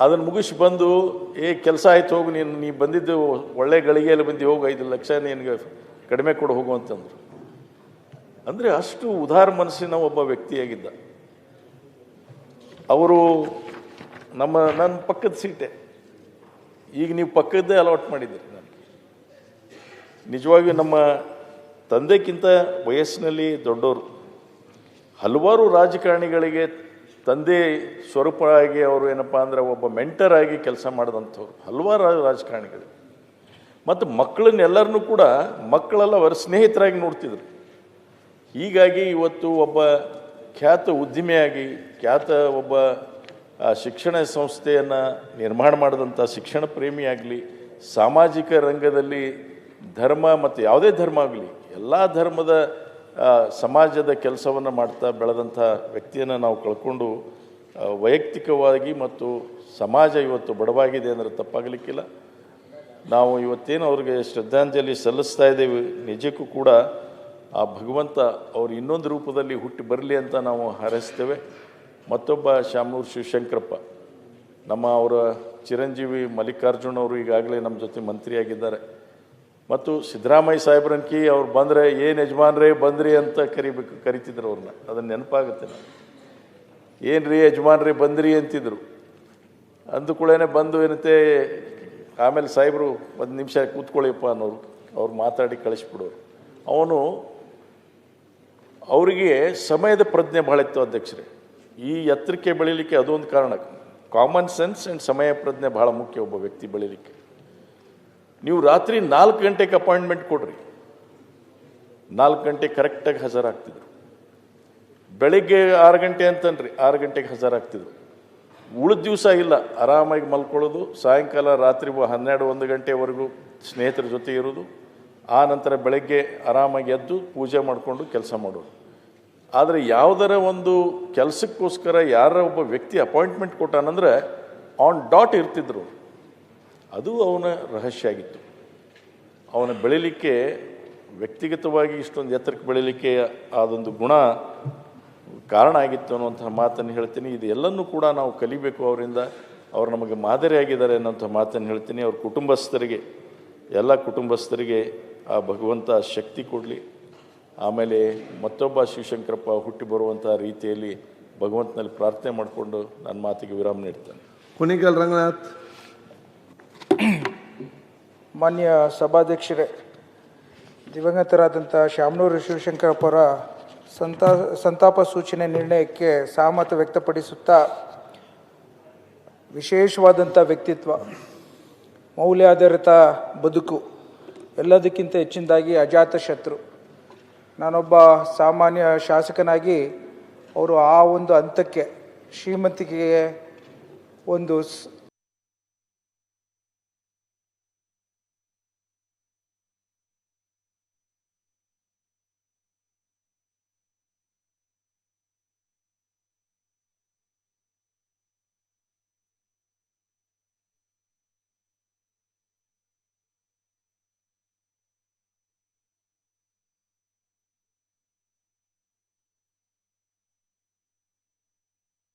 ಅದನ್ನು ಮುಗಿಸಿ ಬಂದು, ಏ, ಕೆಲಸ ಆಯ್ತು ಹೋಗು, ನೀನು, ನೀ ಬಂದಿದ್ದು ಒಳ್ಳೆ ಗಳಿಗೆಯಲ್ಲಿ ಬಂದು ಹೋಗು, ಐದು ಲಕ್ಷ ನಿನಗೆ ಕಡಿಮೆ ಕೊಡು, ಹೋಗು, ಅಂತಂದರು. ಅಂದರೆ ಅಷ್ಟು ಉದಾರ ಮನಸ್ಸಿನ ಒಬ್ಬ ವ್ಯಕ್ತಿಯಾಗಿದ್ದ ಅವರು ನಮ್ಮ ನನ್ನ ಪಕ್ಕದ ಸೀಟೆ. ಈಗ ನೀವು ಪಕ್ಕದ್ದೇ ಅಲೋಟ್ ಮಾಡಿದ್ದೀರಿ ನನಗೆ. ನಿಜವಾಗಿಯೂ ನಮ್ಮ ತಂದೆಗಿಂತ ವಯಸ್ಸಿನಲ್ಲಿ ದೊಡ್ಡವರು ಹಲವಾರು ರಾಜಕಾರಣಿಗಳಿಗೆ ತಂದೆ ಸ್ವರೂಪವಾಗಿ ಅವರು ಏನಪ್ಪ ಅಂದರೆ ಒಬ್ಬ ಆಗಿ ಕೆಲಸ ಮಾಡಿದಂಥವ್ರು. ಹಲವಾರು ರಾಜಕಾರಣಿಗಳು. ಮತ್ತು ಮಕ್ಕಳನ್ನೆಲ್ಲರನ್ನೂ ಕೂಡ ಮಕ್ಕಳೆಲ್ಲ ಅವರ ಸ್ನೇಹಿತರಾಗಿ ನೋಡ್ತಿದ್ರು. ಹೀಗಾಗಿ ಇವತ್ತು ಒಬ್ಬ ಖ್ಯಾತ ಉದ್ದಿಮೆಯಾಗಿ, ಖ್ಯಾತ ಒಬ್ಬ ಶಿಕ್ಷಣ ಸಂಸ್ಥೆಯನ್ನು ನಿರ್ಮಾಣ ಮಾಡಿದಂಥ ಶಿಕ್ಷಣ ಪ್ರೇಮಿಯಾಗಲಿ ಸಾಮಾಜಿಕ ರಂಗದಲ್ಲಿ ಧರ್ಮ ಮತ್ತು ಯಾವುದೇ ಧರ್ಮ ಆಗಲಿ, ಎಲ್ಲ ಧರ್ಮದ ಸಮಾಜದ ಕೆಲಸವನ್ನು ಮಾಡ್ತಾ ಬೆಳೆದಂಥ ವ್ಯಕ್ತಿಯನ್ನು ನಾವು ಕಳ್ಕೊಂಡು ವೈಯಕ್ತಿಕವಾಗಿ ಮತ್ತು ಸಮಾಜ ಇವತ್ತು ಬಡವಾಗಿದೆ ಅಂದರೆ ತಪ್ಪಾಗಲಿಕ್ಕಿಲ್ಲ. ನಾವು ಇವತ್ತೇನು ಅವ್ರಿಗೆ ಶ್ರದ್ಧಾಂಜಲಿ ಸಲ್ಲಿಸ್ತಾ ಇದ್ದೇವೆ, ನಿಜಕ್ಕೂ ಕೂಡ ಆ ಭಗವಂತ ಅವ್ರು ಇನ್ನೊಂದು ರೂಪದಲ್ಲಿ ಹುಟ್ಟಿ ಬರಲಿ ಅಂತ ನಾವು ಹಾರೈಸ್ತೇವೆ. ಮತ್ತೊಬ್ಬ ಶಾಮನೂರು ಶಿವಶಂಕರಪ್ಪ. ನಮ್ಮ ಅವರ ಚಿರಂಜೀವಿ ಮಲ್ಲಿಕಾರ್ಜುನ ಅವರು ಈಗಾಗಲೇ ನಮ್ಮ ಜೊತೆ ಮಂತ್ರಿಯಾಗಿದ್ದಾರೆ. ಮತ್ತು ಸಿದ್ದರಾಮಯ್ಯ ಸಾಹೇಬ್ರನ್ಕಿ ಅವ್ರು ಬಂದರೆ ಏನು ಯಜಮಾನ್ರೇ ಬಂದ್ರಿ ಅಂತ ಕರಿಬೇಕು ಕರಿತಿದ್ರು ಅವ್ರನ್ನ ಅದನ್ನು ನೆನಪಾಗುತ್ತೆ ನಾನು ಏನು ರೀ ಯಜಮಾನ್ರಿ ಬಂದ್ರಿ ಅಂತಿದ್ರು. ಅಂದುಕೂಡಲೇ ಬಂದು ಏನಂತೆ, ಆಮೇಲೆ ಸಾಹೇಬರು ಒಂದು ನಿಮಿಷ ಕೂತ್ಕೊಳ್ಳಿಪ್ಪ ಅನ್ನೋರು, ಅವ್ರು ಮಾತಾಡಿ ಕಳಿಸ್ಬಿಡೋರು. ಅವನು, ಅವರಿಗೆ ಸಮಯದ ಪ್ರಜ್ಞೆ ಭಾಳ ಇತ್ತು ಅಧ್ಯಕ್ಷರೇ. ಈ ಎತ್ತರಕ್ಕೆ ಬೆಳೀಲಿಕ್ಕೆ ಅದೊಂದು ಕಾರಣ. ಕಾಮನ್ ಸೆನ್ಸ್ ಆ್ಯಂಡ್ ಸಮಯ ಪ್ರಜ್ಞೆ ಭಾಳ ಮುಖ್ಯ ಒಬ್ಬ ವ್ಯಕ್ತಿ ಬೆಳೀಲಿಕ್ಕೆ. ನೀವು ರಾತ್ರಿ ನಾಲ್ಕು ಗಂಟೆಗೆ ಅಪಾಯಿಂಟ್ಮೆಂಟ್ ಕೊಡ್ರಿ. ನಾಲ್ಕು ಗಂಟೆ ಕರೆಕ್ಟಾಗಿ ಹಾಜರಾಗ್ತಿದ್ರು. ಬೆಳಿಗ್ಗೆ ಆರು ಗಂಟೆ ಅಂತನ್ರಿ, ಆರು ಗಂಟೆಗೆ ಹಾಜರಾಗ್ತಿದ್ರು. ಉಳಿದ ದಿವಸ ಇಲ್ಲ, ಆರಾಮಾಗಿ ಮಲ್ಕೊಳ್ಳೋದು, ಸಾಯಂಕಾಲ ರಾತ್ರಿ ಹನ್ನೆರಡು, ಒಂದು ಗಂಟೆವರೆಗೂ ಸ್ನೇಹಿತರ ಜೊತೆ ಇರೋದು, ಆ ನಂತರ ಬೆಳಗ್ಗೆ ಆರಾಮಾಗಿ ಎದ್ದು ಪೂಜೆ ಮಾಡಿಕೊಂಡು ಕೆಲಸ ಮಾಡೋದು. ಆದರೆ ಯಾವುದರ ಒಂದು ಕೆಲಸಕ್ಕೋಸ್ಕರ ಯಾರ ಒಬ್ಬ ವ್ಯಕ್ತಿ ಅಪಾಯಿಂಟ್ಮೆಂಟ್ ಕೊಟ್ಟಾನಂದರೆ ಆನ್ ಡಾಟ್ ಇರ್ತಿದ್ರು. ಅದು ಅವನ ರಹಸ್ಯ ಆಗಿತ್ತು ಅವನ ಬೆಳಿಲಿಕ್ಕೆ, ವ್ಯಕ್ತಿಗತವಾಗಿ ಇಷ್ಟೊಂದು ಎತ್ತರಕ್ಕೆ ಬೆಳಿಲಿಕ್ಕೆ ಆದೊಂದು ಗುಣ ಕಾರಣ ಆಗಿತ್ತು ಅನ್ನುವಂಥ ಮಾತನ್ನು ಹೇಳ್ತೀನಿ. ಇದು ಎಲ್ಲನೂ ಕೂಡ ನಾವು ಕಲಿಬೇಕು ಅವರಿಂದ. ಅವರು ನಮಗೆ ಮಾದರಿಯಾಗಿದ್ದಾರೆ ಅನ್ನೋಂಥ ಮಾತನ್ನು ಹೇಳ್ತೀನಿ. ಅವ್ರ ಕುಟುಂಬಸ್ಥರಿಗೆ, ಎಲ್ಲ ಕುಟುಂಬಸ್ಥರಿಗೆ ಆ ಭಗವಂತ ಶಕ್ತಿ ಕೊಡಲಿ. ಆಮೇಲೆ ಮತ್ತೊಬ್ಬ ಶಿವಶಂಕರಪ್ಪ ಹುಟ್ಟಿ ಬರುವಂಥ ರೀತಿಯಲ್ಲಿ ಭಗವಂತನಲ್ಲಿ ಪ್ರಾರ್ಥನೆ ಮಾಡಿಕೊಂಡು ನನ್ನ ಮಾತಿಗೆ ವಿರಾಮ ನೀಡ್ತಾನೆ. ಕುಣಿಗಲ್ ರಂಗನಾಥ್. ಮಾನ್ಯ ಸಭಾಧ್ಯಕ್ಷರೇ ದಿವಂಗತರಾದಂಥ ಶಾಮನೂರು ಶಿವಶಂಕರಪ್ಪರ ಸಂತಾ, ಸಂತಾಪ ಸೂಚನೆ ನಿರ್ಣಯಕ್ಕೆ ಸಹಮತ ವ್ಯಕ್ತಪಡಿಸುತ್ತಾ ವಿಶೇಷವಾದಂಥ ವ್ಯಕ್ತಿತ್ವ, ಮೌಲ್ಯಾಧಾರಿತ ಬದುಕು, ಎಲ್ಲದಕ್ಕಿಂತ ಹೆಚ್ಚಿನದಾಗಿ ಅಜಾತ ಶತ್ರು. ನಾನೊಬ್ಬ ಸಾಮಾನ್ಯ ಶಾಸಕನಾಗಿ ಅವರು ಆ ಒಂದು ಹಂತಕ್ಕೆ ಶ್ರೀಮಂತಿಕೆಗೆ ಒಂದು